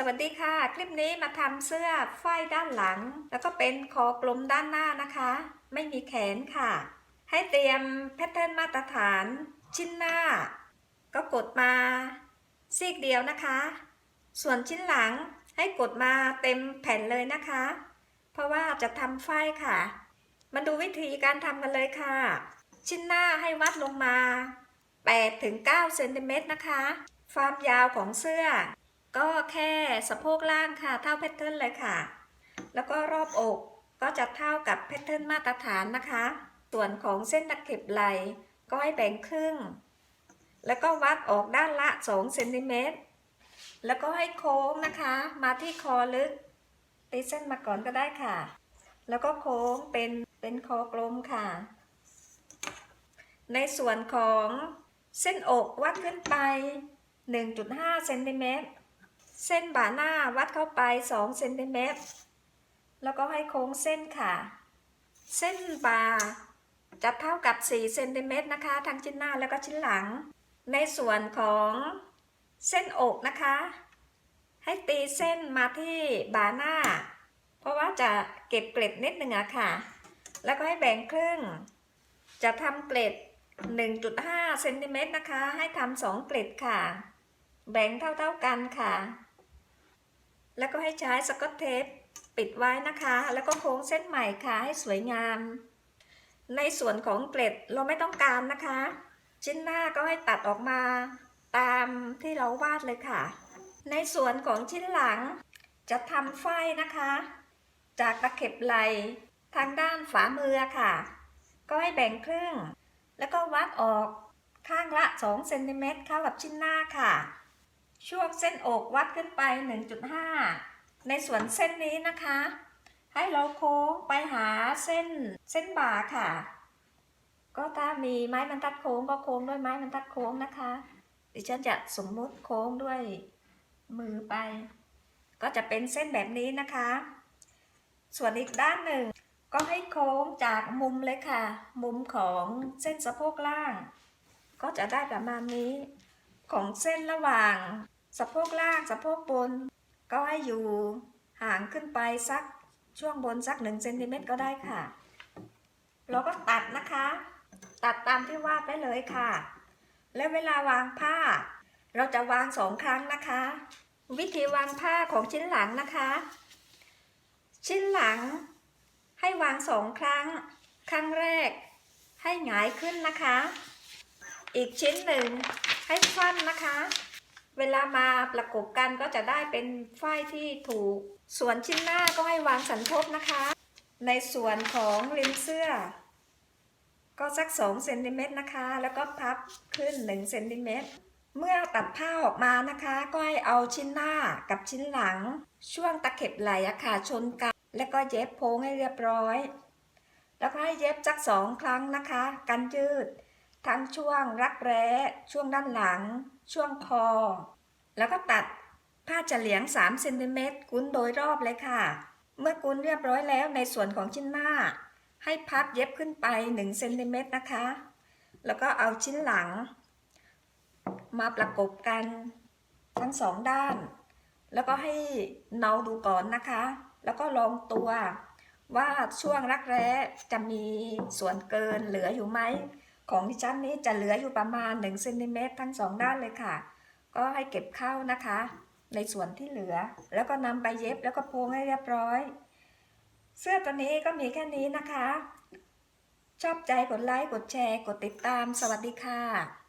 สวัสดีค่ะ คลิปนี้มาทำเสื้อฝ้ายด้านหลัง แล้วก็เป็นคอกลมด้านหน้านะคะ ไม่มีแขนค่ะ ให้เตรียมแพทเทิร์นมาตรฐานชิ้นหน้า ก็กดมาซีกเดียวนะคะ ส่วนชิ้นหลังให้กดมาเต็มแผ่นเลยนะคะ เพราะว่าจะทำฝ้ายค่ะ มาดูวิธีการทำกันเลยค่ะ ชิ้นหน้าให้วัดลงมา8-9เซนติเมตรนะคะ ความยาวของเสื้อ ก็แค่สะโพกล่างค่ะ เท่าแพทเทิร์นเลยค่ะ แล้วก็รอบอกก็จะเท่ากับแพทเทิร์นมาตรฐานนะคะ ส่วนของเส้นตะเข็บไหลก็ให้แบ่งครึ่ง แล้วก็วัดออกด้านละ 2 เซนติเมตร แล้วก็ให้โค้งนะคะ มาที่คอลึกตีเส้นมาก่อนก็ได้ค่ะ แล้วก็โค้งเป็นเป็นคอกลมค่ะ ในส่วนของเส้นอกวัดขึ้นไป 1.5 เซนติเมตร เส้นบ่าหน้าวัดเข้าไป2เซนติเมตรแล้วก็ให้โค้งเส้นค่ะ เส้นบ่าจะเท่ากับ4เซนติเมตรนะคะ ทั้งชิ้นหน้าแล้วก็ชิ้นหลัง ในส่วนของเส้นอกนะคะ ให้ตีเส้นมาที่บ่าหน้า เพราะว่าจะเก็บเกล็ดนิดหนึ่งอะค่ะ แล้วก็ให้แบ่งครึ่ง จะทำเกล็ด 1.5เซนติเมตรนะคะ ให้ทำสองเกล็ดค่ะ แบ่งเท่าๆกันค่ะ แล้วก็ให้ใช้สกอตเทปปิดไว้นะคะ แล้วก็โค้งเส้นใหม่ค่ะให้สวยงาม ในส่วนของเกล็ดเราไม่ต้องการนะคะ ชิ้นหน้าก็ให้ตัดออกมาตามที่เราวาดเลยค่ะ ในส่วนของชิ้นหลังจะทำไฟนะคะ จากตะเข็บไหลทางด้านฝามือค่ะ ก็ให้แบ่งครึ่ง แล้วก็วัดออกข้างละ2เซนติเมตรเข้ากับชิ้นหน้าค่ะ ช่วงเส้นอกวัดขึ้นไป 1.5 ในส่วนเส้นนี้นะคะ ให้เราโค้งไปหาเส้นเส้นบ่าค่ะ ก็ถ้ามีไม้บรรทัดโค้งก็โค้งด้วยไม้บรรทัดโค้งนะคะ ดิฉันจะสมมุติโค้งด้วยมือไป ก็จะเป็นเส้นแบบนี้นะคะ ส่วนอีกด้านหนึ่ง ก็ให้โค้งจากมุมเลยค่ะ มุมของเส้นสะโพกล่าง ก็จะได้ประมาณนี้ ของเส้นระหว่าง สะโพกล่างสะโพกบน ก็ให้อยู่ห่างขึ้นไปสักช่วงบนสักหนึ่งเซนติเมตรก็ได้ค่ะ เราก็ตัดนะคะ ตัดตามที่วาดไว้เลยค่ะ แล้วเวลาวางผ้า เราจะวางสองครั้งนะคะ วิธีวางผ้าของชิ้นหลังนะคะ ชิ้นหลังให้วางสองครั้ง ครั้งแรกให้หงายขึ้นนะคะ อีกชิ้นหนึ่ง ให้ฟันนะคะ เวลามาประกบกันก็จะได้เป็นฝ้ายที่ถูก ส่วนชิ้นหน้าก็ให้วางสันทบนะคะ ในส่วนของริมเสื้อ ก็สัก2เซนติเมตรนะคะ แล้วก็พับขึ้น1เซนติเมตรเมื่อตัดผ้าออกมานะคะ ก็ให้เอาชิ้นหน้ากับชิ้นหลัง ช่วงตะเข็บไหล่อะค่ะชนกัน แล้วก็เย็บโพงให้เรียบร้อย แล้วก็ให้เย็บสักสองครั้งนะคะ กันยืด ทั้งช่วงรักแร้ ช่วงด้านหลัง ช่วงคอ แล้วก็ตัดผ้าเฉลียง 3 เซนติเมตรกุ้นโดยรอบเลยค่ะ เมื่อกุ้นเรียบร้อยแล้วในส่วนของชิ้นหน้า ให้พับเย็บขึ้นไป 1 เซนติเมตรนะคะ แล้วก็เอาชิ้นหลัง มาประกบกันทั้งสองด้าน แล้วก็ให้เนาดูก่อนนะคะ แล้วก็ลองตัวว่าช่วงรักแร้จะมีส่วนเกินเหลืออยู่ไหม ของดิฉันนี้จะเหลืออยู่ประมาณ1เซนติเมตรทั้งสองด้านเลยค่ะ ก็ให้เก็บเข้านะคะ ในส่วนที่เหลือ แล้วก็นำไปเย็บแล้วก็โพงให้เรียบร้อย เสื้อตัวนี้ก็มีแค่นี้นะคะ ชอบใจกดไลค์กดแชร์ กดติดตาม สวัสดีค่ะ